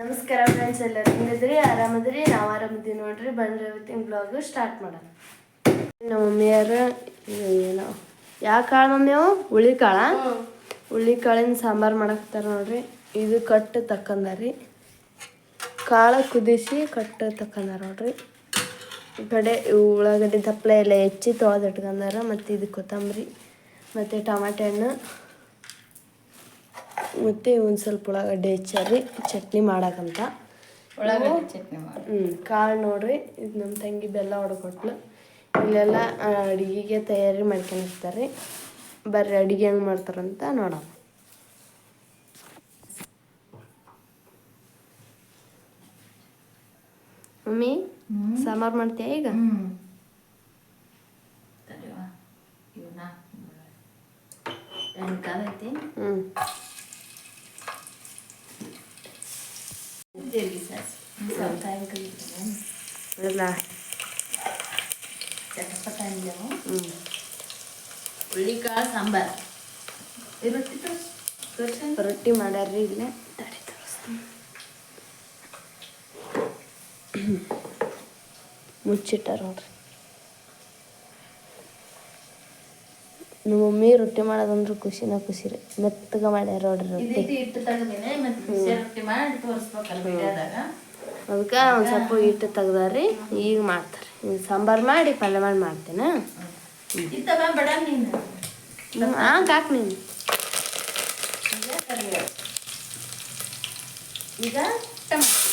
ನಮಸ್ಕಾರ ಫ್ರೆಂಡ್ಸ್ ಎಲ್ಲರೂ ಹೆಂಗಿದ್ರಿ ಆರಾಮದ್ರಿ? ನಾವು ಆರಾಮದೀವಿ ನೋಡ್ರಿ. ಬಂದ್ರೆ ಇವತ್ತಿನ ಬ್ಲಾಗ್ ಸ್ಟಾರ್ಟ್ ಮಾಡೋಣ. ನಮ್ಮ ಮಮ್ಮಿಯರು ಏನೋ? ಯಾವ ಕಾಳು ಮಮ್ಮಿ ಅವು? ಹುಳಿ ಕಾಳ ಹುಳಿ ಕಾಳಿನ ಸಾಂಬಾರು ಮಾಡಕ್ತಾರ ನೋಡ್ರಿ. ಇದು ಕಟ್ಟು ತಕ್ಕಂದಾರಿ. ಕಾಳು ಕುದಿಸಿ ಕಟ್ಟು ತಕ್ಕಂದಾರ ನೋಡ್ರಿ. ಈ ಕಡೆ ಉಳ್ಳಾಗಡ್ಡೆ ತಪ್ಪಲೆ ಎಲ್ಲ ಹೆಚ್ಚಿ ತೊಳೆದು ಇಟ್ಕೊಂಡಾರ ಮತ್ತು ಇದು ಕೊತ್ತಂಬರಿ, ಮತ್ತು ಟಮಾಟೆ ಹಣ್ಣು. ಮತ್ತು ಒಂದು ಸ್ವಲ್ಪ ಉಳ್ಳಾಗಡ್ಡೆ ಹೆಚ್ಚಾರಿ ಚಟ್ನಿ ಮಾಡಕ್ಕಂತ ಉಳ್ಳಾಗಡ್ಡೆ ಚಟ್ನಿ ಹ್ಞೂ ಕಾಳು ನೋಡ್ರಿ ಇದು ನಮ್ಮ ತಂಗಿ ಬೆಲ್ಲ ಹೊಡ್ಕೊಟ್ಲು ಇಲ್ಲೆಲ್ಲ ಅಡುಗೆಗೆ ತಯಾರಿ ಮಾಡ್ಕೊಂಡಿರ್ತಾರೆ ಬರ್ರಿ ಅಡುಗೆ ಹೆಂಗೆ ಮಾಡ್ತಾರಂತ ನೋಡೋಣ. ಮಮ್ಮಿ ಸಾಂಬಾರು ಮಾಡ್ತೀಯ ಈಗ ಹ್ಮ್ ತಡಿವಾ ಇವನ್ನ ಎಣ್ಣೆ ಕಾಲೈತಿ ಹ್ಞೂ ಜೀರಿಗೆ ಸಾಸಿವೆ ಸ್ವಲ್ಪ ಕಾಯಿ ಕಲಿತೀನಿ ಎಲ್ಲ ಚಟಪಟ ಅಂದೆವು ಹ್ಞೂ ಹುಳ್ಳಿಕಾಳು ಸಾಂಬಾರು ಈ ರೊಟ್ಟಿ ತೋರ್ಸ್ ತೋರ್ಸಂತ ರೊಟ್ಟಿ ಮಾಡ್ಯಾರ್ರಿ ಇಲ್ಲೇ ತಡಿ ತೋರಿಸ್ತೀನಿ. ಮುಚ್ಚಿಟ್ಟಾರ ನೋಡ್ರಿ. ನಮ್ಮ ಮಮ್ಮಿ ರೊಟ್ಟಿ ಮಾಡೋದಂದ್ರೆ ಖುಷಿನ ಖುಷಿ ರೀ. ಮೆತ್ತಗ ಮಾಡ್ಯಾರ ನೋಡ್ರಿ ರೊಟ್ಟಿ. ಅದಕ್ಕೆ ಒಂದು ಸ್ವಲ್ಪ ಹಿಟ್ಟು ತೆಗ್ದಾರಿ ಈಗ ಮಾಡ್ತಾರೆ ಈಗ ಸಾಂಬಾರು ಮಾಡಿ ಪಲ್ಯ ಮಾಡಿ ಮಾಡ್ತೇನೆ. ಹಾಂ ಹಾಕ್ ನೀನು. ಈಗ ಟಮಾಟೊ.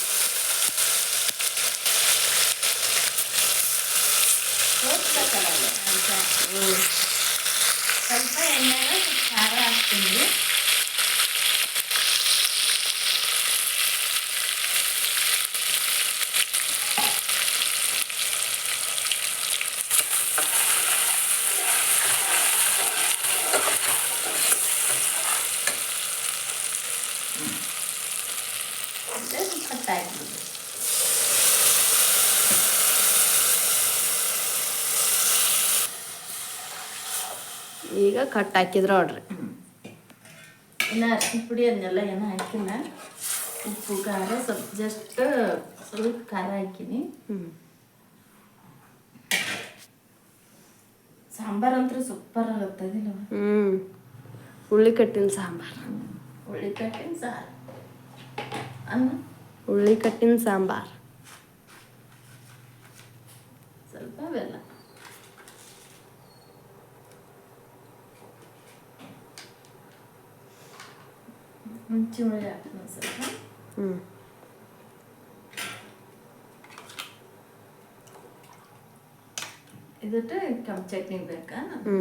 ಸ್ವಲ್ಪ ಎಣ್ಣೆ ಸ್ವಲ್ಪ ಖಾರ ಹಾಕ್ತೀನಿ ಮತ್ತೆ ಸ್ವಲ್ಪ ಕಟ್ ಹಾಕ್ಬಿಡು ಈಗ ಕಟ್ ಹಾಕಿದ್ರ ನೋಡ್ರಿ ಇನ್ನು ಅರ್ಶಿನ ಪುಡಿ ಅದನ್ನೆಲ್ಲ ಏನೋ ಹಾಕಿಲ್ಲ. ಉಪ್ಪು ಖಾರ ಸ್ವಲ್ಪ ಜಸ್ಟ್ ಸ್ವಲ್ಪ ಖಾರ ಹಾಕಿನಿ. ಸಾಂಬಾರ್ ಅಂತೂ ಸೂಪರ್ ಆಗುತ್ತದಿಲ್ಲ ಹ್ಞೂ ಸಾಂಬಾರು. ಉಳ್ಳಿ ಕಟ್ಟಿನ ಸಾರು. ಅನ್ನ? ಉಳ್ಳಿ ಕಟ್ಟಿನ ಸಾಂಬಾರು ಸ್ವಲ್ಪ ಬೆಲ್ಲ ಮುಂಚೆ ಹುಳಿ ಹಾಕ್ತೀನಿ ಸ್ವಲ್ಪ. ಹ್ಞೂ ಇದಟ್ಟು ಕೆಂಪು ಚಟ್ನಿ ಬೇಕಾ? ಹ್ಞೂ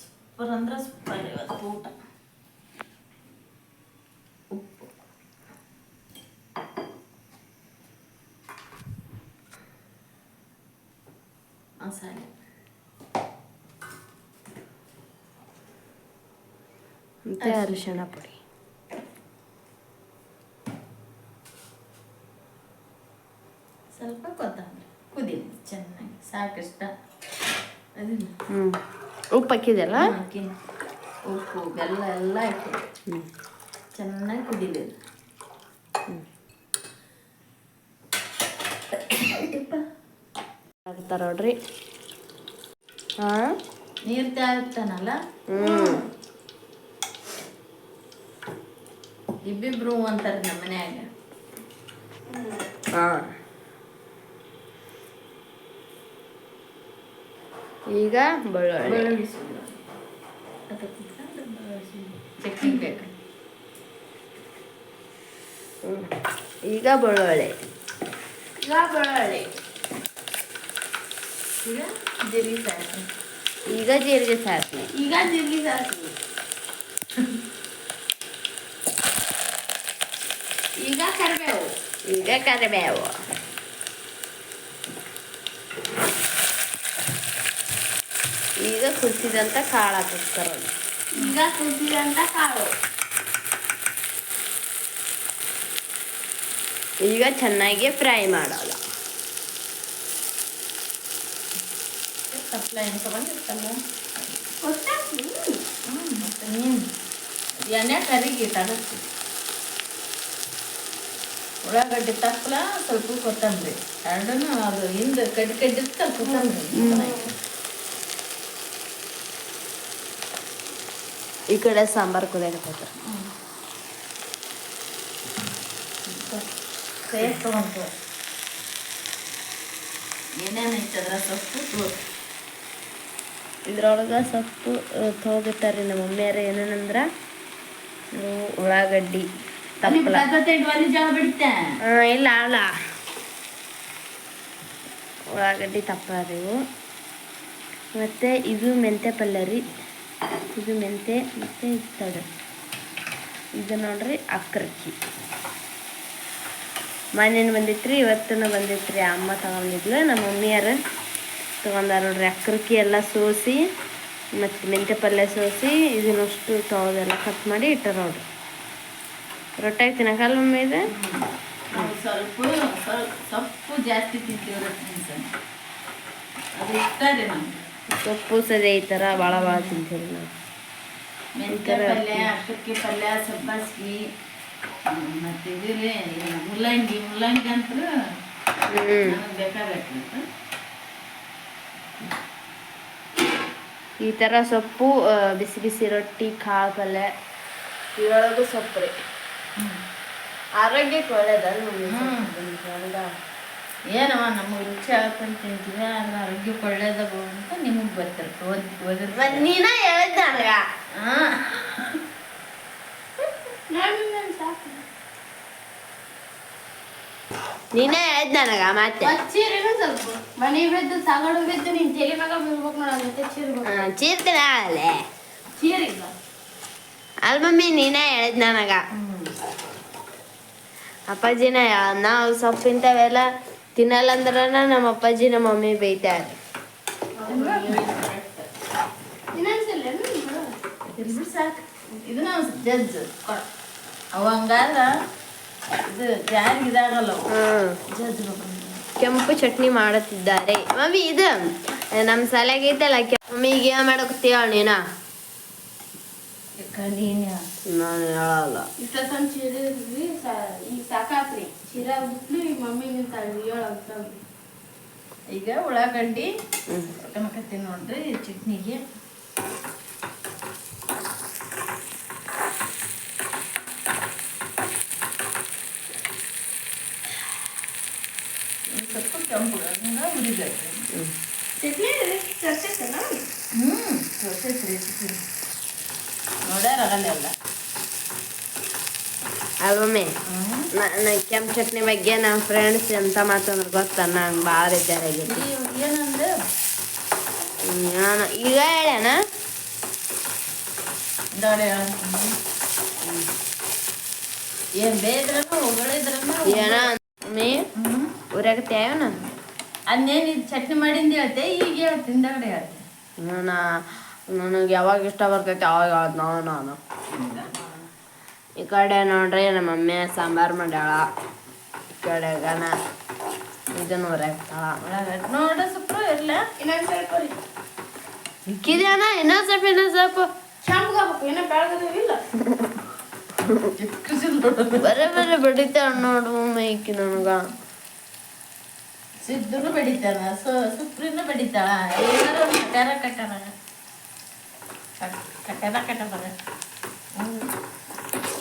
ಸೂಪರ್ ಅಂದ್ರೆ ಸೂಪರ್ ಇವತ್ತು ಊಟ ಉಪ್ಪು ಮಸಾಲೆ ಮತ್ತು ಅರಿಶಿಣ ಪುಡಿ ಸ್ವಲ್ಪ ಕೊತ್ತಂಬರಿ ಕುದಿಲಿ ಚೆನ್ನಾಗಿ ಸಾಕಷ್ಟ. ಅದನ್ನ ಹ್ಞೂ ಉಪ್ಪು ಹಾಕಿದೆಲ್ಲ ಹಾಕಿ ಉಪ್ಪು ಬೆಲ್ಲ ಎಲ್ಲ ಹಾಕಿ ಚೆನ್ನಾಗಿ ಕುದಿಲಿ ನೋಡ್ರಿ. ಹಾ? ನೀರು ಇರ್ತಾನಲ್ಲ ಹ್ಞೂ ಇಬ್ಬಿಬ್ರು ಅಂತಾರೆ ನಮ್ಮ ಮನ್ಯಾಗ ಹಾಂ. ಈಗ ಬೆಳ್ಳುಳ್ಳಿ. ಬೆಳ್ಳುಳ್ಳಿ ಸುಳ್ಳು. ಚಟ್ನಿ ಬೇಕು. ಈಗ ಬೆಳ್ಳುಳ್ಳಿ. ಈಗ ಬೆಳ್ಳುಳ್ಳಿ. ಈಗ ಜೀರಿಗೆ ಸಾಕು ಈಗ ಜೀರಿಗೆ ಸಾಸಿವೆ. ಈಗ ಜೀರಿಗೆ ಸಾಕು ಕರಿಬೇವು ಈಗ ಕರಿಬೇವು ಈಗ ಕುದಿಸಿದಂಥ ಕಾಳು. ಹಾಕಿಸ್ತಾರ ಈಗ ಕುದಿದಂತ ಕಾಳು ಈಗ ಚೆನ್ನಾಗಿ ಫ್ರೈ ನೀನು. ಎಣ್ಣೆ ಕರಿಗೆ ತಗಸ್ತಿ ಉಳ್ಳಾಗಡ್ಡಿ ತಪ್ಪಲ ಸ್ವಲ್ಪ ಕೊತ್ತಂಬರಿ. ಎರಡನ್ನೂ ಅದು ಹಿಂದೆ ಕಡ್ಡಿ ಕಡ್ಡಿ ಇರ್ತಲ್ಲ ಕೊತ್ತಂಬರಿ. ಚೆನ್ನಾಗಿ. ಈ ಕಡೆ ಸಾಂಬಾರು ಕುದಿಯಾಕತ್ತೈತ್ರ ತಗೊಂಡು ಏನೇನು ಸೊಪ್ಪು. ಇದ್ರೊಳಗೆ ಸೊಪ್ಪು ತೊಗೊಬಿಟ್ಟಾರಿ ನಮ್ಮ ಮಮ್ಮಿಯಾರ ಏನೇನಂದ್ರ ಉಳ್ಳಾಗಡ್ಡಿ. ಇಲ್ಲ ಅಲ್ಲ. ಉಳ್ಳಾಗಡ್ಡಿ ತಪ್ಪಾರಿ ರೀ ಮತ್ತು ಇದು ಮೆಂತೆ ಪಲ್ಯ ರೀ. ಇದು ಮೆಂತೆ ಮತ್ತೆ ಇದು ತಡ. ಇದು ನೋಡ್ರಿ ಅಕ್ರಕ್ಕಿ ಮನೇನು ಬಂದಿತ್ರಿ ಇವತ್ತೂ ಬಂದಿತ್ರಿ. ಅಮ್ಮ ತಗೊಂಡಿದ್ಲು ನಮ್ಮ ಮಮ್ಮಿಯರು ತೊಗೊಂಡಾರ ನೋಡ್ರಿ ಅಕ್ರಕ್ಕಿ ಎಲ್ಲ ಸೋಸಿ ಮತ್ತು ಮೆಂತೆ ಪಲ್ಯ ಸೋಸಿ ಇದನ್ನಷ್ಟು ತೊಳೆದೆಲ್ಲ ಕಟ್ ಮಾಡಿ ಇಟ್ಟಾರ ನೋಡ್ರಿ ರೊಟ್ಟಾಗಿ ತಿನ್ನಕಲ್ಲ ಮಮ್ಮಿ ಇದೆ. ಸ್ವಲ್ಪ ಸೊಪ್ಪು ಜಾಸ್ತಿ ತಿಂತೀವಿ ರೊಟ್ಟಿ ಅದು ಇಷ್ಟ ರೀ ನಮ್ಗೆ. ಸೊಪ್ಪು ಸರಿ ಈ ಥರ ಭಾಳ ಭಾಳ ತಿಂತೀವಿ ನಾವು. ಮೆಂತ್ಯ ಪಲ್ಯ ಅಕ್ಕಿ ಪಲ್ಯ ಸಬ್ಬಸ್ಗಿ ಮತ್ತು ಇದು ರೀ ಮುಲ್ಲಂಗಿ ಮುಲ್ಲಂಗಿ ಅಂತೂ ಬೇಕಾಗತ್ತೆ ಈ ಥರ ಸೊಪ್ಪು ಬಿಸಿ ಬಿಸಿ ರೊಟ್ಟಿ ಕಾಳು ಪಲ್ಯ ಇದ್ರೊಳಗೂ ಸೊಪ್ಪು ರೀ. ಆರೋಗ್ಯಕ್ಕೆ ಒಳ್ಳೇದಲ್ಲ ಏನವ ನಮಗೆ ರುಚಿ ಹಾಕೊಂಡು ತಿಂತೀವಿ ಆದ್ರೆ ಆರೋಗ್ಯಕ್ಕೆ ಒಳ್ಳೇದವು ಅಂತ ನಿಮಗೆ ಗೊತ್ತಿರುತ್ತೆ. ಓದಿ ನೀನ ಹೇಳಿದ್ ನೀನೇ ಹೇಳಿದ್ ನನಗ ಮತ್ತೆ ಚೀರಿನ ಸ್ವಲ್ಪ. ಮನೆ ಬಿದ್ದು ತಗೊಂಡು ಬಿದ್ದು ನೀನ್ ತಲೆ ಮ್ಯಾಗ ಬೀಳ್ಬೇಕು ನೋಡ ಮತ್ತೆ ಚೀರ್ಬೇಕು ಆ, ಚೀರ್ತಿನ ಅಲ್ಲೇ? ಚೀರಿಲ್ಲ. ಅಲ್ ಮಮ್ಮಿ ನೀನೇ ಹೇಳ್ದ ನನಗ ಅಪ್ಪಾಜಿನ ನಾವು ಸೊಪ್ಪು ಇಂಥವೆಲ್ಲ ತಿನ್ನಲ್ಲ ಅಂದ್ರ ನಮ್ಮ ಅಪ್ಪಾಜಿ ನಮ್ಮ ಮಮ್ಮಿ ಬೈತಾರೆ. ಜಜ್ಜ್ ಇದು ಇದಾಗಲ್ಲ ಅವು ಕೆಂಪು ಚಟ್ನಿ ಮಾಡುತ್ತಿದ್ದಾರೆ. ಮಮ್ಮಿ ಇದು ನಮ್ಮ ಕೆ- ಮಮ್ಮಿ ಈಗ ಏನ್ ನೀನಾ? ನೀನು ಹೇಳಲ್ಲ. ಇಷ್ಟೊತ್ತಂದು ಚೀರಿದ್ವಿ ಈಗ ಸಾಕಾತ್ರಿ. ಚೀರ ಬಿಟ್ಲು ಈಗ ಮಮ್ಮಿ ನಿಂತಾಳ ಹೇಳಂತ ಈಗ ಉಳ್ಳಾಗಡ್ಡಿ ಹ್ಮ್. ಕನಕತ್ತೀನಿ ನೋಡ್ರಿ ಈ ಚಟ್ನಿಗೆ ಸ್ವಲ್ಪ ಕೆಂಪು ಹುರಿಬೇಕು ಚಟ್ನಿ ಹ್ಞೂ ಚಟ್ನಿ. ಎಲ್ಲ ಅಲ್ವಮ್ಮಿ? ನಾನು ಕೆಂಪು ಚಟ್ನಿ ಬಗ್ಗೆ ನಮ್ಮ ಫ್ರೆಂಡ್ಸ್ ಎಂತ ಮಾತಂದ್ರೆ ಗೊತ್ತಾ? ನಂಗೆ ಭಾಳ ಬೇಜಾರಾಗೈತಿ. ಏನಂದ್ರೆ ನಾನು ಈಗ ಹೇಳ್ಯಾನ? ಏನು ಬೇದ್ರನು ಹೊಗಳಿದ್ರನು ಏನೋ ಮಮ್ಮಿ ಹ್ಞೂ ಊರಾಗತ್ಯಾವ ನಾನು ಅದನ್ನೇನು ಚಟ್ನಿ ಮಾಡಿಂದ ಹೇಳ್ತೆ ಈಗ ಹೇಳ್ತೀನಿ ದಾಡಿ ಹೇಳ್ತೆ ನಾನು ನನಗೆ ಯಾವಾಗ ಇಷ್ಟ ಬರ್ತೈತೆ ಅವಾಗ ಯಾವ್ದು ನಾನು. ನಾನು ಈ ಕಡೆ ನೋಡ್ರಿ ನಮ್ಮ ಮಮ್ಮಿ ಸಾಂಬಾರು ಮಾಡ್ಯಾಳ. ಈ ಕಡೆ ಗನ ಇದನ್ನು ಊರಾಗ್ತಾಳ ನೋಡ್ರಿ ನೋಡ ಸುಪ್ರು ಕೊರಿ ಇಕ್ಕಿದ್ಯಾನ? ಇನ್ನೊಂದು ಸ್ವಲ್ಪ ಇನ್ನೊಂದು ಸ್ವಲ್ಪ. ಬೆಳಗದಿಲ್ಲ ಬರೇ ಬರೇ ಬಡಿತಾಳ ನೋಡು ಮೈಕಿ ನನಗ. ಸಿದ್ಧನು ಬಡಿತಾನ ಸುಪ್ರಿನೂ ಬಡಿತಾಳ. ಎಲ್ಲರೂ ಕಟ್ಟಾರ ಕಟ್ಟಾರ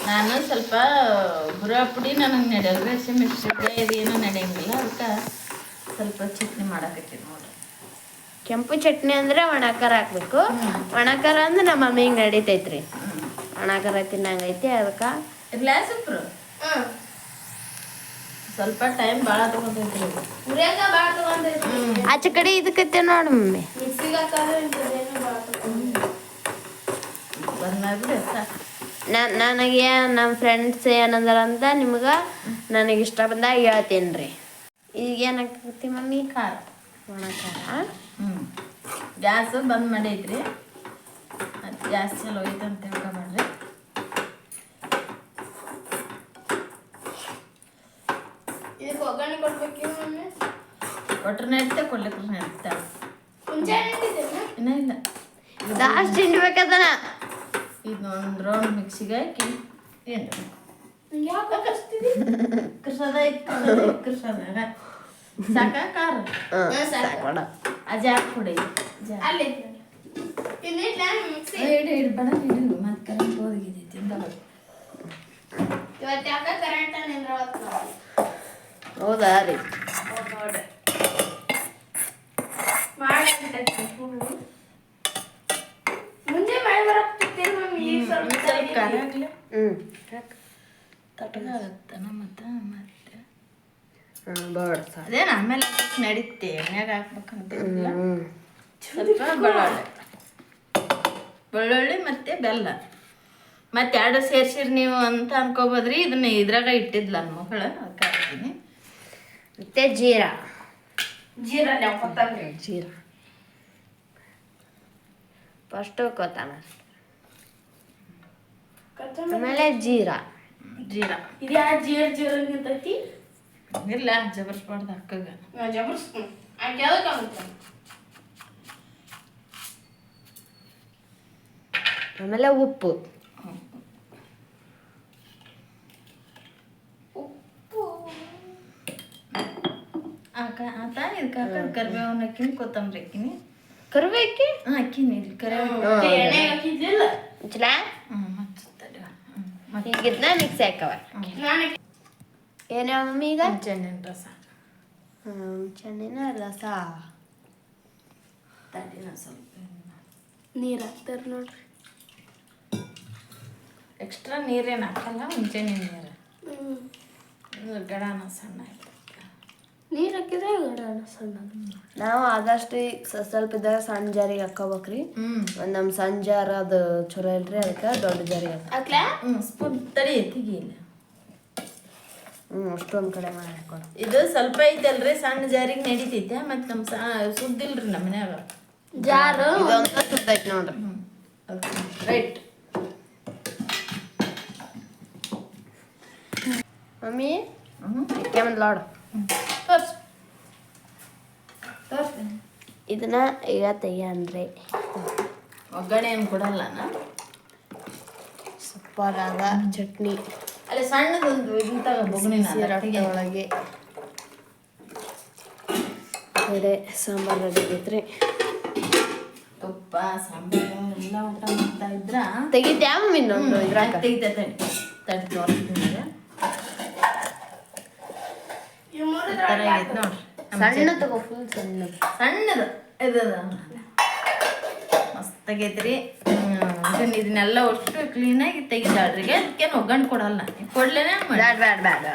ನಾನು ಸ್ವಲ್ಪ ಬುರ ಪುಡಿ ನನಗೆ ನಡೆಯಲ್ಲ ರೇಷ್ಮೆ ಮಿಶ್ರ ಏನೂ ನಡೆಯಂಗಿಲ್ಲ. ಅದಕ್ಕೆ ಸ್ವಲ್ಪ ಚಟ್ನಿ ಮಾಡಕತ್ತೀನಿ ನೋಡ್ರಿ ಕೆಂಪು ಚಟ್ನಿ ಅಂದ್ರೆ ಒಣಕಾರ ಹಾಕ್ಬೇಕು. ಒಣಕಾರ ಅಂದ್ರೆ ನಮ್ಮ ಮಮ್ಮಿಗೆ ನಡೀತೈತ್ರಿ. ಒಣಕಾರ ತಿನ್ನಂಗೈತಿ ಅದಕ್ಕೆ ಗ್ಲಾಸ್ ಉಪ್ರು? ಸ್ವಲ್ಪ ಟೈಮ್ ಭಾಳ ತಗೊಂಡೈತಿ ಆಚೆ ಕಡೆ ಇದಕ್ಕೆ ನೋಡಿ ಮಮ್ಮಿ ಮಿಕ್ಸಿಗೆ ಹಾಕಾದ್ರೆ ಇಂಥದ್ದೇನು ಭಾಳ ತಗೊಂಡು ಬಂದ್ಮೇಲೆ ಬಿಡು ಸಾಕು ನ- ನನಗೆ ನಮ್ಮ ಫ್ರೆಂಡ್ಸ್ ಏನಂದ್ರ ಅಂತ ನಿಮ್ಗೆ ನನಗೆ ಇಷ್ಟ ಬಂದಾಗ ಹೇಳ್ತೀನಿ ರೀ. ಈಗ ಏನಾಗ್ತೈತಿ ಮಮ್ಮಿ? ಖಾರ. ಒಣಕಾರ ಹ್ಞೂ ಗ್ಯಾಸ್ ಬಂದ್ ಮಾಡೈತ್ರಿ. ಅದು ಗ್ಯಾಸ್ ಚಲೋ ಐತೆ ಅಂತ ತಿಳ್ಕೊಂಡ್ರಿ ಇದಕ್ಕೆ ಒಗ್ಗರಣೆ ಕೊಡ್ಬೇಕು ಮಮ್ಮಿ? ಕೊಟ್ರೆ ನಡೀತೆ ಕೊಡ್ಲಿಕ್ಕೆ ಇನ್ನೂ ಇಲ್ಲ. ಜಾಸ್ತಿ ತಿನ್ಬೇಕದನ ಇದೊಂದು ರೌಂಡ್ ಮಿಕ್ಸಿಗೆ ಹಾಕಿ. ಏನು? ಯಾಕೆ? ಕೃಷದ ಕೃಷ್ಣದ ಕೃಷ್ಣದಾಗ ಸಾಕ ಖಾರ ಸಾಕೋಣ ಅಜ ಹಾಕ್ಬಿಡಿ ಅಲ್ಲಿ ಇಡು ಇಡು ಬಡ ಇಡು ಮತ್ತೆ ಕರೆಂಟ್ ಹೋಗಿದೆ ತಿಂದ ಇವತ್ತು ಯಾಕೆ ಕರೆಂಟ್ ನಿಂದ್ರವತ್ತು? ಹೌದಾ ರೀ? ಮಾಡಿ ಮುಂದೆ ಮಳೆ ಬರಕ್ತಿರ್ತೀರಿ ಮಮ್ಮಿ ಈಗ ಸ್ವಲ್ಪ ಸ್ವಲ್ಪ ಖಾರ ಹಾಕ್ಲಿ ಹ್ಞೂ ತಟಗಾಗತ್ತನ ಮತ್ತೆ ಮತ್ತೆ ಹ್ಞೂ ಬೇಡ ಸಾಕು ಅದೇನು ಆಮೇಲೆ ನಡೀತೆ ಎಣ್ಣೆಗೆ ಹಾಕ್ಬೇಕಂತ ಸ್ವಲ್ಪ ಬೆಳ್ಳುಳ್ಳಿ. ಬೆಳ್ಳುಳ್ಳಿ ಮತ್ತೆ ಬೆಲ್ಲ. ಮತ್ತೆ ಎರಡು ಸೇರ್ಸಿರಿ ನೀವು ಅಂತ ಅನ್ಕೋಬೋದ್ರಿ ಇದನ್ನ ಇದ್ರಾಗ ಇಟ್ಟಿದ್ಲ ನನ್ನ ಮಗಳು ಅದಕ್ಕೆ ಹಾಕ್ತೀನಿ. ಮತ್ತೆ ಜೀರಾ. ಜೀರಾ ಜೀರಾ. ಫಸ್ಟ್ ಕೊತ್ತಂಬರಿ. ಆಮೇಲೆ ಜೀರಾ. ಜೀರಾ. ಇದು ಯಾ ಜೀರ್ ಜೀರ್ ನಿಂತೈತಿ ಇಲ್ಲ ಜಬರ್ಸ್ಬಾರ್ದು ಅಕ್ಕಗ. ನಾ ಜಬರ್ಸ್ತೀನಿ ಆಕೆ ಯಾವ್ದಕ್ಕೆ ಆಗುತ್ತೆ? ಆಮೇಲೆ ಉಪ್ಪು. ಉಪ್ಪು. ಆಕ ಆತ ಇದಕ್ಕೆ ಹಾಕೋದು ಕರಿಬೇವನ್ನ ಹಾಕಿನಿ ಕೊತ್ತಂಬರಿ ಹಾಕಿನಿ. ಕರಿಬೇಕಿ ಹಾಂ ಹಾಕಿನಿ ಇಲ್ಲಿ ಕರಿಬೇವು ಮತ್ತೆ ಎಣ್ಣೆ ಹಾಕಿದ್ದಿಲ್ಲ ಮುಚ್ಚಲ ಹ್ಞೂ ಮತ್ತೆ ತಡಿ. ಹ್ಮ್, ಮತ್ತೆ ಹೀಗಿದ್ನ ಮಿಕ್ಸ್ ಹಾಕವ ಏನ ಮಮ್ಮಿ ಈಗ ಚೆನ್ನಿನ ರಸ ಚೆನ್ನಿನ ರಸ ತಡಿನ ಸ್ವಲ್ಪ ನೀರು ಹಾಕ್ತಾರೆ ನೋಡ್ರಿ ಎಕ್ಸ್ಟ್ರಾ ನೀರೇನು ಹಾಕಲ್ಲ ಮುಂಚೆ ನೀರು ಗಡಾನ ಸಣ್ಣ ಆಯ್ತು ನೀರು ಹಾಕಿದ್ರೆ ಗಡಾನ ಸಣ್ಣ ನಾವು ಆದಷ್ಟು ಈಗ ಸ್ವಲ್ಪ ಇದ್ದಾಗ ಸಣ್ಣ ಜಾರಿಗೆ ಹಾಕೋಬೇಕ್ರಿ ಹ್ಞೂ ಒಂದು ನಮ್ಮ ಸಣ್ಣ ಜಾರ್ ಅದು ಚಲೋ ಇಲ್ರಿ ಅದಕ್ಕೆ ದೊಡ್ಡ ಜಾರಿ ಹಾಕ ಹಾಕ್ಲಾ ಸ್ಪೂನ್ ತಡಿ ತೆಗಿಲ್ಲ ಹ್ಞೂ ಅಷ್ಟೊಂದು ಕಡೆ ಮಾಡಿ ಹಾಕೊಡು ಇದು ಸ್ವಲ್ಪ ಐತಲ್ರಿ ಸಣ್ಣ ಜಾರಿಗೆ ನಡೀತೈತೆ ಮತ್ತು ನಮ್ಮ ಸುದ್ದಿಲ್ರಿ ನಮ್ಮ ಮನ್ಯಾಗ. ಜಾರು? ಸುದ್ದೈತೆ ನೋಡ್ರಿ. ರೈಟ್. ಮಮ್ಮಿ ಕೆಮ್ಮದ್ ಲಾಡು. ಇದನ್ನ ಈಗ ತೆಗಿಯನ್ರಿ ಒಗ್ಗರಣೆ ಏನು ಕೊಡಲ್ಲ ನಾ ಸೂಪರಾದ ಚಟ್ನಿ. ಅಲ್ಲಿ ಸಣ್ಣದೊಂದು ಇದನ್ನ ಬೊಗಣೆ ಒಳಗೆ ಬೇರೆ ಸಾಂಬಾರು ರೆಡಿ ಆಗೈತ್ರಿ ತುಪ್ಪ ಸಾಂಬಾರು ಎಲ್ಲ ಊಟ ಮಾಡ್ತಾ ಇದ್ರ? ತೆಗಿತ್ಯಾ ಇನ್ನೊಂದು ಇದ್ರಾಗ. ತೆಗಿತೆ ತಡಿ. ತಡಿ ನೋಡ್ರಿ. ಸಣ್ಣ ತಗೋ ಫುಲ್ ಸಣ್ಣ ಸಣ್ಣದು. ಇದು ಮಸ್ತ್ ಆಗೈತ್ರಿ. ಇದನ್ನ ಇದನ್ನೆಲ್ಲ ಅಷ್ಟು ಕ್ಲೀನಾಗಿ ತೆಗಿತಾಳ್ರಿ ಅದಕ್ಕೇನು ಒಗ್ಗರಣೆ ಕೊಡಲ್ಲ. ಕೊಡ್ಲೇನೆ ಮಾಡಿ. ಬ್ಯಾಡ ಬ್ಯಾಡ ಬ್ಯಾಡ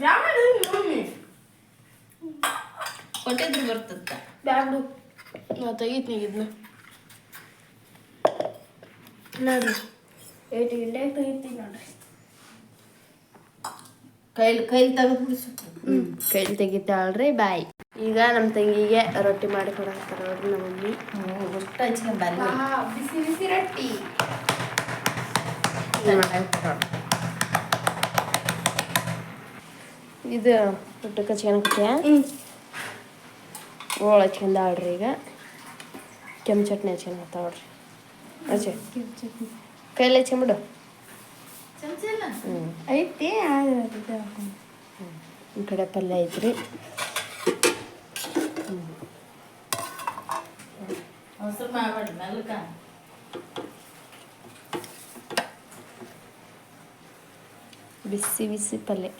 ಬ್ಯಾಡು. ಮಮ್ಮಿ ಕೊಟ್ಟಿದ್ರು ಬರ್ತತ್ತ. ಬ್ಯಾಡು. ನಾ ತೆಗಿತೀನಿ ಇದನ್ನ. ನೋಡ್ರಿ. ಏಟ್ ಇಲ್ಲೇ ತೆಗಿತೀನಿ ನೋಡ್ರಿ. ಕೈಲಿ ಕೈಲಿ ತೆಗೆದು ಬಿಡಿಸು ಹ್ಞೂ ಕೈಲಿ ತೆಗಿತಾಳ್ರಿ ಬಾಯ್. ಈಗ ನಮ್ಮ ತಂಗಿಗೆ ರೊಟ್ಟಿ ಮಾಡಿ ಕೊಡಕ್ತಾರ ಅವ್ರು ನಮ್ಮ ಮಮ್ಮಿ. ಅಷ್ಟು ಬಿಸಿ ಬಿಸಿ ರೊಟ್ಟಿ. ಇದು ಊಟಕ್ಕೆ ಹಚ್ಕೊಳಕತ್ಯ ಓಳ್ ಹಚ್ಕೊಂಡಾಳ್ರಿ ಈಗ. ಕೆಂಪು ಚಟ್ನಿ ಹಚ್ಕೊಳಕತ್ತಾಳ್ರಿ ಅಚ್ಚೆ ಕೈಲಿ ಹಚ್ಕೊಂಬಿಡು ಹ್ಞೂ ಐತಿ ಆದ್ರೆ ಈ ಕಡೆ ಪಲ್ಯ ಐತ್ರಿ. ಬಿಸಿ ಬಿಸಿ ಪಲ್ಯ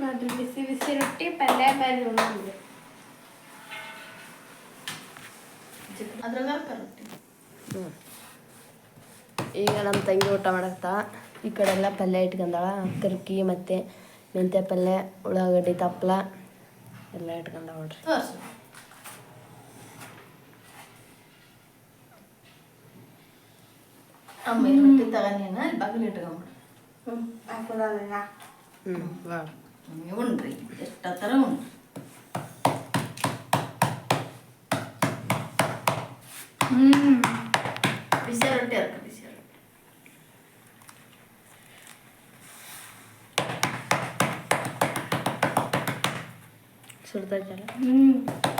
ನೋಡ್ರಿ ಬಿಸಿ ಬಿಸಿ ರೊಟ್ಟಿ ಪಲ್ಯ ಬೇರೆ ಉಣ್ಣಂಗೆ ಅದ್ರಾಗ ರೊಟ್ಟಿ ಹ್ಞೂ ಈಗ ನಮ್ಮ ತಂಗಿ ಊಟ ಮಾಡಕ್ತಾ ಈ ಕಡೆ ಎಲ್ಲ ಪಲ್ಯ ಇಟ್ಕೊಂಡಾಳ. ಕರ್ಕಿ ಮತ್ತು ಮೆಂತ್ಯ ಪಲ್ಯ ಉಳ್ಳಾಗಡ್ಡಿ ತಪ್ಪಲ ಎಲ್ಲ ಇಟ್ಕೊಂಡಾಳ ನೋಡ್ರಿ. ತೋರ್ಸು. ಅಮ್ಮ ಈ ರೊಟ್ಟಿ ತಗೊಂಡೇನ ಅಲ್ಲಿ ಬಾಗಿಲು ಇಟ್ಕೊಂಬಿಡು. ಹ್ಞೂ ಹಾಕೊಡಲ್ಲ ಹ್ಞೂ ಉಂಡ್ರಿ ಎಷ್ಟ ಥರ ಉಂಟು ಬಿಸಿ ರೊಟ್ಟಿ ಅರ್ಕ ಬಿಸಿ ರೊಟ್ಟಿ ಸುಡ್ತಾ ಹ್ಞೂ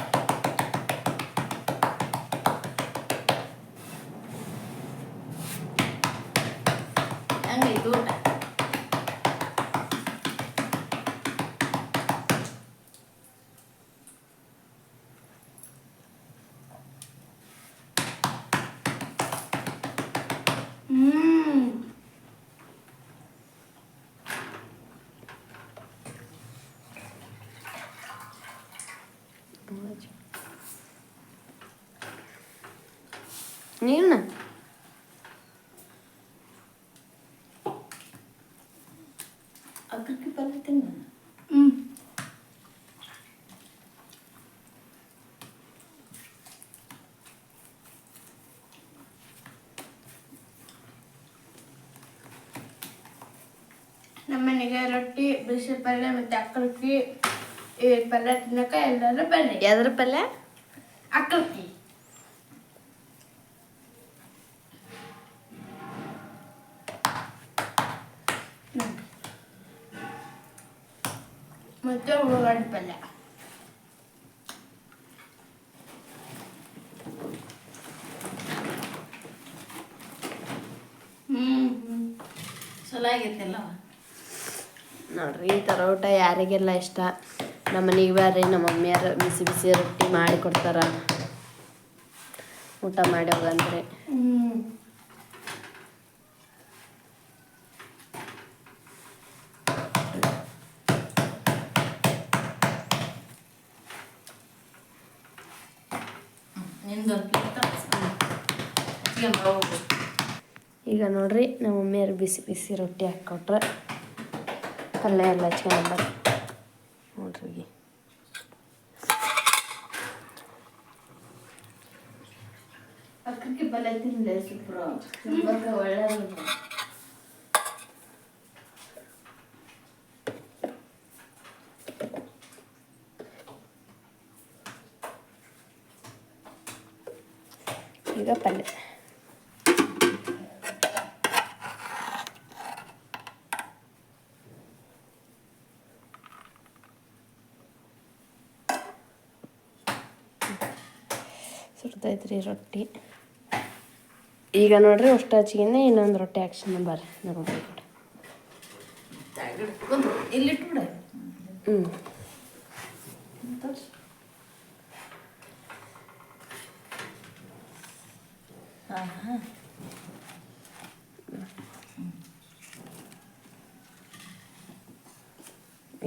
ಅಗ್ರಕ್ಕೆ ಪಲ್ಯ ತಿನ್ನ ಹ್ಮ್. ನಮ್ಮನೆಗೆ ರೊಟ್ಟಿ ಬಿಸಿ ಪಲ್ಯ ಮತ್ತೆ ಅಕ್ಕಿ ಈ ಪಲ್ಯ ತಿನ್ನಕ ಎಲ್ಲರೂ ಬನ್ನಿ. ಯಾವ್ದ್ರ ಪಲ್ಯ? ಅಕ್ಕಲ್ಕಿ. ಮತ್ತೆ ಉಳ್ಳಾಗಡ್ಡಿ ಪಲ್ಯ. ಚಲೋ ಆಗೈತಿಲ್ಲ? ನೋಡ್ರಿ ಈ ಥರ ಊಟ ಯಾರಿಗೆಲ್ಲ ಇಷ್ಟ? ನಮ್ಮ ಮನೆಗೆ ಬರ್ರಿ ನಮ್ಮ ಮಮ್ಮಿಯಾರು ಬಿಸಿ ಬಿಸಿ ರೊಟ್ಟಿ ಮಾಡಿ ಕೊಡ್ತಾರ. ಊಟ ಮಾಡಿ ಹೋಗಂದ್ರೆ ಹ್ಮ್ ನಿಂದೊಂದು ಪ್ಲೇಟ್ ಹೋಗು ಈಗ ನೋಡ್ರಿ ನಮ್ಮ ಮಮ್ಮಿಯರು ಬಿಸಿ ಬಿಸಿ ರೊಟ್ಟಿ ಹಾಕ್ಕೊಟ್ರೆ ಪಲ್ಯ ಎಲ್ಲ ಚೆನ್ನಾಗಿ ನೋಡ್ರಿ ಅಕ್ಕಕ್ಕೆ ಪಲ್ಯ ಸೂಪ್ರು ಈಗ ಪಲ್ಯ. ಸುಡ್ತೈತ್ರಿ ರೊಟ್ಟಿ. ಈಗ ನೋಡ್ರಿ ಅಷ್ಟು ಹಚ್ಚಿಗೆ ಇನ್ನೊಂದು ರೊಟ್ಟಿ ಹಾಕ್ಸಿನ ಬರ್ರಿ. ಇಲ್ಲಿಟ್ಟು ಬಿಡ ಹ್ಞೂ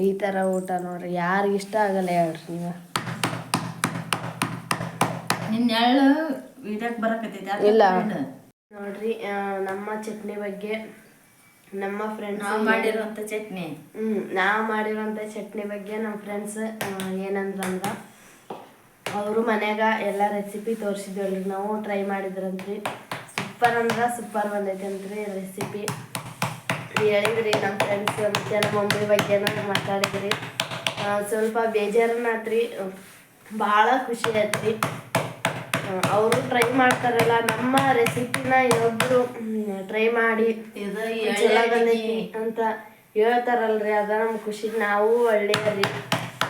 ಈ ಥರ ಊಟ ನೋಡ್ರಿ. ಯಾರಿಗೆ ಇಷ್ಟ ಆಗಲ್ಲ ಹೇಳ್ರಿ ನೀವು. ಇದಕ್ಕೆ ಬರಕತ್ತೈತಿ? ಇಲ್ಲ. ನೋಡ್ರಿ ನಮ್ಮ ಚಟ್ನಿ ಬಗ್ಗೆ ನಮ್ಮ ಫ್ರೆಂಡ್ಸ್ ನಾವು ಮಾಡಿರುವಂಥ ಚಟ್ನಿ. ಹ್ಮ್ ನಾವು ಮಾಡಿರುವಂಥ ಚಟ್ನಿ ಬಗ್ಗೆ ನಮ್ಮ ಫ್ರೆಂಡ್ಸ್ ಏನಂದ್ರಂದ್ರ ಅವರು ಮನ್ಯಾಗ ಎಲ್ಲ ರೆಸಿಪಿ ತೋರಿಸಿದ್ವಲ್ರಿ ನಾವು ಟ್ರೈ ಮಾಡಿದ್ರಂತ್ರಿ. ಸೂಪರ್ ಅಂದ್ರೆ ಸೂಪರ್ ಬಂದೈತೆ ಅಂತ್ರಿ ರೆಸಿಪಿ ಹೇಳಿದ್ರಿ ನಮ್ಮ ಫ್ರೆಂಡ್ಸ್ ಮತ್ತು ನಮ್ಮ ಮಮ್ಮಿ ಬಗ್ಗೆನೂ ಮಾತಾಡಿದ್ರಿ. ಸ್ವಲ್ಪ ಸ್ವಲ್ಪ ಬೇಜಾರನಾತ್ರಿ. ಭಾಳ ಖುಷಿ ಆಯ್ತ್ರಿ. ಅವರು ಟ್ರೈ ಮಾಡ್ತಾರಲ್ಲ ನಮ್ಮ ರೆಸಿಪಿನ ಇನ್ನೊಬ್ರು ಟ್ರೈ ಮಾಡಿ ಬಂದೈತಿ ಅಂತ ಹೇಳ್ತಾರಲ್ರಿ ಅದ ನಮ್ಮ ಖುಷಿ ನಾವು ಒಳ್ಳೆಯರಿ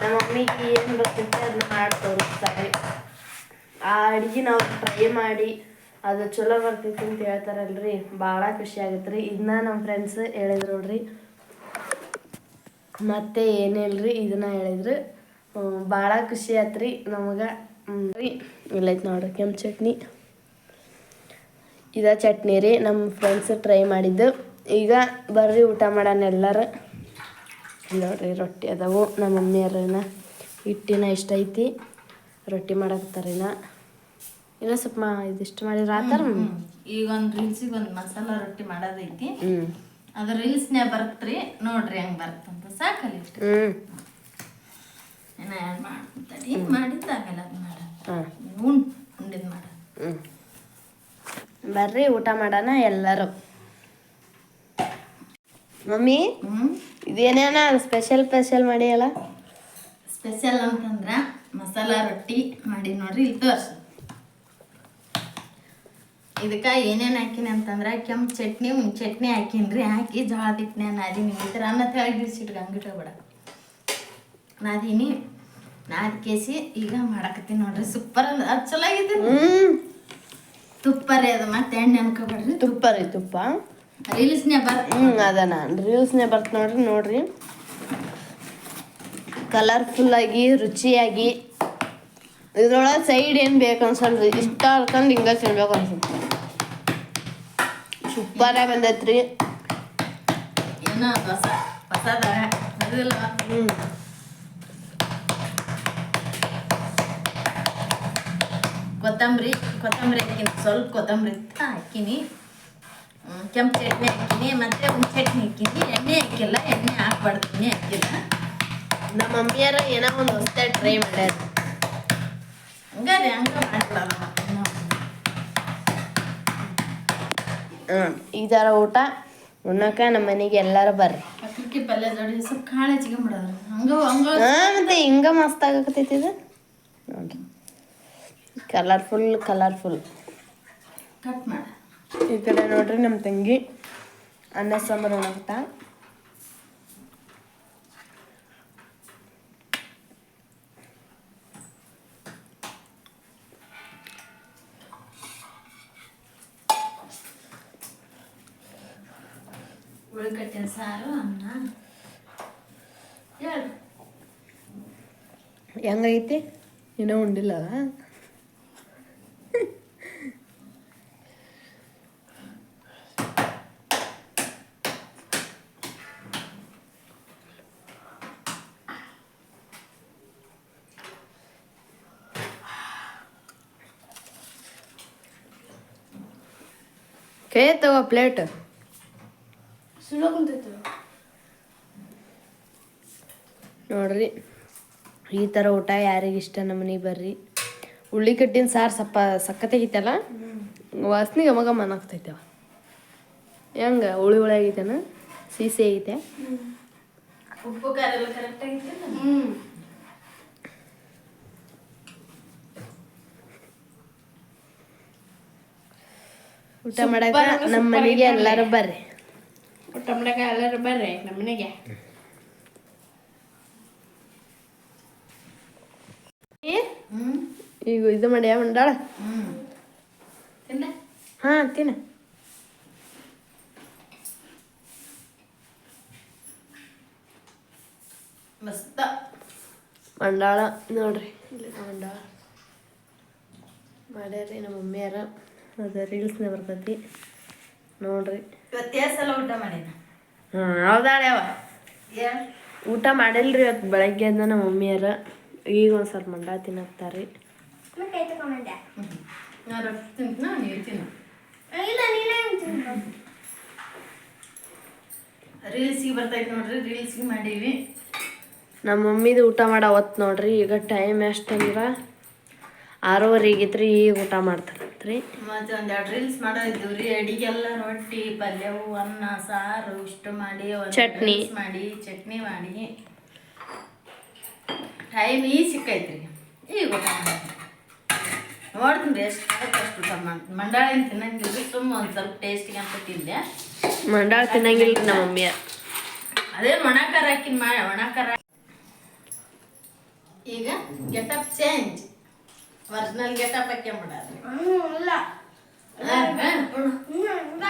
ನಮ್ಮ ಮಮ್ಮಿಗೆ ಏನು ಬರ್ತೈತೆ ಅದನ್ನ ಮಾಡಿ ತೋರಿಸ್ತಾರೆ. ಆ ಅಡುಗೆ ನಾವು ಟ್ರೈ ಮಾಡಿ ಅದು ಚಲೋ ಬರ್ತೈತಿ ಅಂತ ಹೇಳ್ತಾರಲ್ರಿ ಭಾಳ ಖುಷಿ ಆಗತ್ತೆ ರೀ ಇದನ್ನ ನಮ್ಮ ಫ್ರೆಂಡ್ಸ್ ಹೇಳಿದ್ರು ನೋಡ್ರಿ. ಮತ್ತೆ ಏನಿಲ್ರಿ ಇದನ್ನ ಹೇಳಿದ್ರು. ಭಾಳ ಖುಷಿ ಆತ್ರಿ ನಮಗೆ. ರೀ. ಇಲ್ಲೈತೆ ನೋಡ್ರಿ ಕೆಂಪು ಚಟ್ನಿ. ಇದ ಚಟ್ನಿ ರೀ ನಮ್ಮ ಫ್ರೆಂಡ್ಸ್ ಟ್ರೈ ಮಾಡಿದ್ದು. ಈಗ ಬರ್ರಿ ಊಟ ಮಾಡೋಣ ಎಲ್ಲರೂ. ನೋಡ್ರಿ ರೊಟ್ಟಿ ಅದಾವು. ನಮ್ಮ ಮಮ್ಮಿಯರನ್ನ ಹಿಟ್ಟಿನ ಇಷ್ಟ ಐತಿ. ರೊಟ್ಟಿ ಮಾಡಕತ್ತಾರಿನ ಇನ್ನ. ಸ್ವಲ್ಪ ಇದಿಷ್ಟು ಮಾಡಿದ್ರೆ ಆತರ ಈಗ ಒಂದು ರೀಲ್ಸಿಗೆ ಒಂದು ಮಸಾಲ ರೊಟ್ಟಿ ಮಾಡೋದೈತಿ. ಅದು ರೀಲ್ಸ್ನೇ ಬರತ್ರಿ ನೋಡ್ರಿ ಹೆಂಗೆ ಬರುತ್ತಂತ ಸಾಕಲ್ಲ ಇಷ್ಟು. ಹ್ಞೂ ಏನ ಯಾರು ಮಾಡ್ಕೊಂತಾಡಿ ಮಾಡಿದ್ದು ಆಮೇಲೆ ಅದು ಮಾಡ. ಹಾಂ ಉಣ್ ಉಂಡಿದ್ ಮಾಡ. ಹ್ಞೂ ಬರ್ರಿ ಊಟ ಮಾಡೋಣ ಎಲ್ಲರೂ. ಮಮ್ಮಿ ಹ್ಞೂ ಇದೇನೇನ ಸ್ಪೆಷಲ್ ಸ್ಪೆಷಲ್ ಮಾಡಿಯಲ್ಲ? ಸ್ಪೆಷಲ್ ಅಂತಂದ್ರ ಮಸಾಲ ರೊಟ್ಟಿ ಮಾಡಿ ನೋಡ್ರಿ ಇಲ್ಲಿ ತೋರ್ಸು ಇದಕ್ಕೆ ಏನೇನು ಹಾಕಿನಿ ಅಂತಂದ್ರೆ ಕೆಂಪು ಚಟ್ನಿ ಹುಣ್ ಚಟ್ನಿ ಹಾಕಿನ್ರಿ. ಹಾಕಿ ಜೋಳದ ಹಿಟ್ಟನ್ಯಾಗ ನಾದೀನಿ. ಥರ ಅನ್ನ ತೆಳಗೆ ಇಡ್ಸಿಟ್ಗೆ ಹಂಗಿಟ್ಕೋಬೇಡ ನಾದೀನಿ ನಾದ್ ಕೇಸಿ ಈಗ ಮಾಡಕತ್ತೀನಿ ನೋಡ್ರಿ ಸೂಪರ್ ಅಂದ ಚಲೋ ಆಗೈತಿ. ಹ್ಮ್. ತುಪ್ಪ ರೀ ಅದು ಮತ್ತೆ ಎಣ್ಣೆ ಅನ್ಕೋಬೇಡ್ರಿ. ತುಪ್ಪ ರೀ ತುಪ್ಪ. ರೀಲ್ಸ್ನೇ ಬರ್ ಹ್ಞೂ ಅದ ನಾನು ರೀಲ್ಸ್ನೇ ಬರ್ತ ನೋಡ್ರಿ ನೋಡ್ರಿ. ಕಲರ್ಫುಲ್ ಆಗಿ ರುಚಿಯಾಗಿ. ಇದ್ರೊಳಗೆ ಸೈಡ್ ಏನು ಬೇಕು ಅನ್ಸಲ್ರಿ? ಇಷ್ಟ ಅನ್ಕೊಂಡು ಹಿಂಗೆ ತಿನ್ಬೇಕು ಅನ್ಸುತ್ತೆ. ಸೂಪರಾಗಿ ಬಂದೈತ್ರಿ. ಏನೋ ಹೊಸ ಹೊಸದ. ಅದಿಲ್ಲ ಕೊತ್ತಂಬರಿ ಕೊತ್ತಂಬರಿ ಹಾಕಿನಿ ಸ್ವಲ್ಪ ಕೊತ್ತಂಬರಿ ಹಾಕಿನಿ ಕೆಂಪು ಚಟ್ನಿ ಹಾಕಿನಿ ಮತ್ತೆ ಒಂದು ಚಟ್ನಿ ಹಾಕಿನಿ ಎಣ್ಣೆ ಹಾಕಿಲ್ಲ ಎಣ್ಣೆ ಹಾಕ್ಬಾರ್ದು ಎಣ್ಣೆ ಹಾಕಿಲ್ಲ. ನಮ್ಮ ಮಮ್ಮಿಯಾರ ಏನೋ ಒಂದು ಹೊಸ ಟ್ರೈ ಮಾಡ್ಯಾರ. ಹಂಗಾರೆ ಹಂಗೆ ಮಾಡ್ತಾರ ಹ್ಮ್ ಈ ಥರ ಊಟ. ಉಣ್ಣಕ ನಮ್ಮ ಮನೆಗೆ ಎಲ್ಲಾರು ಬರ್ರಿ. ಪಲ್ಯ ಜೋಡಿ ಸ್ವಲ್ಪ ಕಾಳು ಹೆಚ್ಚಿಗೆ ಮಾಡೋದು ಹಂಗ ಹಂಗ. ಹಾ ಮತ್ತೆ ಹಿಂಗ ಮಸ್ತ್ ಆಗಕತ್ತೈತಿ ಇದು. ಕಲರ್ಫುಲ್ ಕಲರ್ಫುಲ್ ಕಟ್ ಮಾಡ. ಈ ಕಡೆ ನೋಡ್ರಿ ನಮ್ಮ ತಂಗಿ ಅನ್ನ ಸಾಂಬಾರು ಅಂತ ಸಾರು ಅನ್ನ. ಹೆಂಗೈತಿ? ಏನೋ ಉಂಡಿಲ್ಲ ಕೈ ತಗೋ ಪ್ಲೇಟ್ ನೋಡ್ರಿ ಈ ಥರ ಊಟ ಯಾರಿಗೆ ಇಷ್ಟ ನಮ್ಮ ಮನೆಗೆ ಬರ್ರಿ. ಉಳ್ಳಿಕಟ್ಟಿನ ಸಾರು ಸಪ್ಪ ಸಕ್ಕತ್ತಾಗಿತ್ತಲ್ಲ ವಾಸನೆ ಗಮ ಗಮ ಅನ್ನಾಗ್ತೈತವ ಹೆಂಗೆ? ಹುಳಿ ಹುಳಿ ಆಗೈತೇನ? ಸೀಸೆ ಐತೆ? ಉಪ್ಪು ಖಾರ ಎಲ್ಲ ಕರೆಕ್ಟ್ ಆಗಿತ್ತಿಲ್ಲ ಹ್ಮ್. ಊಟ ಮಾಡಕ ನಮ್ಮ ಮನೆಗೆ ಎಲ್ಲರೂ ಬರ್ರಿ ಊಟ ಮಾಡಕ ಎಲ್ಲರೂ ಬರ್ರಿ ನಮ್ಮ ಮನೆಗೆ ಹ್ಮ್ ಈಗ ಇದು ಮಾಡ್ಯಾ ಮಂಡಾಳ ಹ್ಮ್ ತಿನ್ನ ಹಾ ತಿನ್ನ ಮಸ್ತ ಮಂಡಾಳ ನೋಡ್ರಿ ಇಲ್ಲಿ ಮಂಡಾಳ ಮಾಡ್ಯಾರಿ ನಮ್ಮ ಮಮ್ಮಿಯಾರ ಅದು ರೀಲ್ಸ್ನೇ ಬರ್ತೈತಿ. ನೋಡ್ರಿ. ಇವತ್ತು ಎಷ್ಟು ಸಲ ಊಟ ಮಾಡಿನ ಹಾಂ ಊಟ ಮಾಡಿಲ್ರಿ ಇವತ್ತು ಬೆಳಗ್ಗೆ ನಮ್ಮ ಮಮ್ಮಿಯರ. ಈಗ ಒಂದು ಸ್ವಲ್ಪ ಮಂಡ ತಿನ್ನಕ್ತಾರೆ. ರೀಲ್ಸಿಗೆ ಬರ್ತೈತೆ ನೋಡ್ರಿ ರೀಲ್ಸಿಗೆ ಮಾಡೀವಿ. ನಮ್ಮ ಮಮ್ಮಿದು ಊಟ ಮಾಡೋ ಹೊತ್ತು ನೋಡ್ರಿ ಈಗ ಟೈಮ್ ಎಷ್ಟಂದ್ರೆ ಆರೂವರೆ ಆಗೈತ್ರಿ ಈಗ ಊಟ ಮಾಡ್ತಾರಂತ್ರಿ ಮತ್ತೆ ಒಂದೆರಡು ರೀಲ್ಸ್ ಮಾಡೋದಿದ್ದು ರೀ ಅಡಿಗೆಲ್ಲ ರೊಟ್ಟಿ ಪಲ್ಯವು ಅನ್ನ ಸಾರು ಇಷ್ಟು ಮಾಡಿ ಚಟ್ನಿ. ಮಾಡಿ ಚಟ್ನಿ ಮಾಡಿ. ಟೈಮ್ ಈ ಸಿಕ್ಕೈತ್ರಿ. ಈಗ ಊಟ ನೋಡ್ತೀನಿ ರೀ ಎಷ್ಟು ಅಷ್ಟು ಊಟ ಮಾಡ್ತೀನಿ ಮಂಡಾಳ ಏನು ತಿನ್ನಂಗಿಲ್ಲ ಸುಮ್ಮ ಒಂದು ಸ್ವಲ್ಪ ಟೇಸ್ಟಿಗೆ ಅಂತ ತಿಂದೆ. ಮಂಡಾಳ ತಿನ್ನಂಗಿಲ್ಲ ನಮ್ಮ ಮಮ್ಮಿಯ ಅದೇ ಒಣಕಾರ ಹಾಕಿ ಮಾಡಿ ಒಣಕಾರ ಈಗ ಗೆಟಪ್ ಚೇಂಜ್ ಒರಿಜಿನಲ್ ಗೆಟಪ್ ಹಾಕ್ಕೊಂಬಿಡೋದು ಹ್ಞೂ ಇಲ್ಲ ಹಾಂ ಹಾಂ ಹ್ಞೂ ಇಲ್ಲ